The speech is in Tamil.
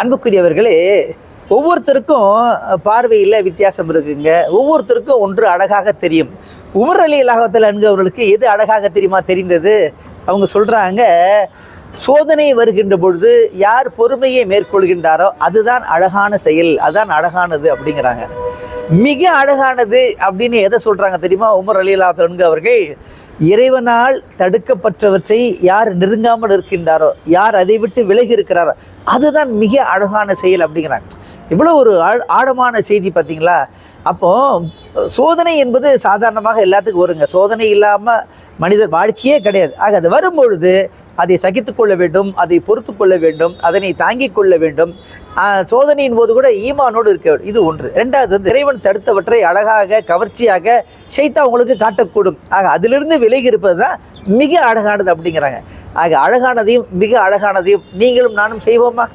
அன்புக்குரியவர்களே ஒவ்வொருத்தருக்கும் பார்வையில் வித்தியாசம் இருக்குங்க. ஒவ்வொருத்தருக்கும் ஒன்று அழகாக தெரியும். உமர் அலி அல்லாஹத்தில் அன்கவர்களுக்கு எது அழகாக தெரியுமா தெரிந்தது? அவங்க சொல்கிறாங்க சோதனை வருகின்ற பொழுது யார் பொறுமையை மேற்கொள்கின்றாரோ அதுதான் அழகான செயல் அதுதான் அழகானது அப்படிங்கிறாங்க. மிக அழகானது அப்படின்னு எதை சொல்கிறாங்க தெரியுமா? உமர் அலி அல்லாஹ் அவர்கள் இறைவனால் தடுக்கப்பட்டவற்றை யார் நெருங்காமல் இருக்கின்றாரோ யார் அதை விட்டு விலகி இருக்கிறாரோ அதுதான் மிக அழகான செயல் அப்படிங்கிறாங்க. இவ்வளோ ஒரு ஆழமான செய்தி பார்த்தீங்களா? அப்போ சோதனை என்பது சாதாரணமாக எல்லாத்துக்கும் வருங்க. சோதனை இல்லாமல் மனிதர் வாழ்க்கையே கிடையாது. ஆக அது வரும்பொழுது அதை சகித்து கொள்ள வேண்டும் அதை பொறுத்து கொள்ள வேண்டும் அதனை தாங்கிக் கொள்ள வேண்டும். சோதனையின் போது கூட ஈமானோடு இருக்க வேண்டும். இது ஒன்று. ரெண்டாவது வந்து இறைவன் தடுத்தவற்றை அழகாக கவர்ச்சியாக ஷைத்தா உங்களுக்கு காட்டக்கூடும். ஆக அதிலிருந்து விலகி இருப்பது தான் மிக அழகானது அப்படிங்கிறாங்க. ஆக அழகானதையும் மிக அழகானதையும் நீங்களும் நானும் செய்வோமா?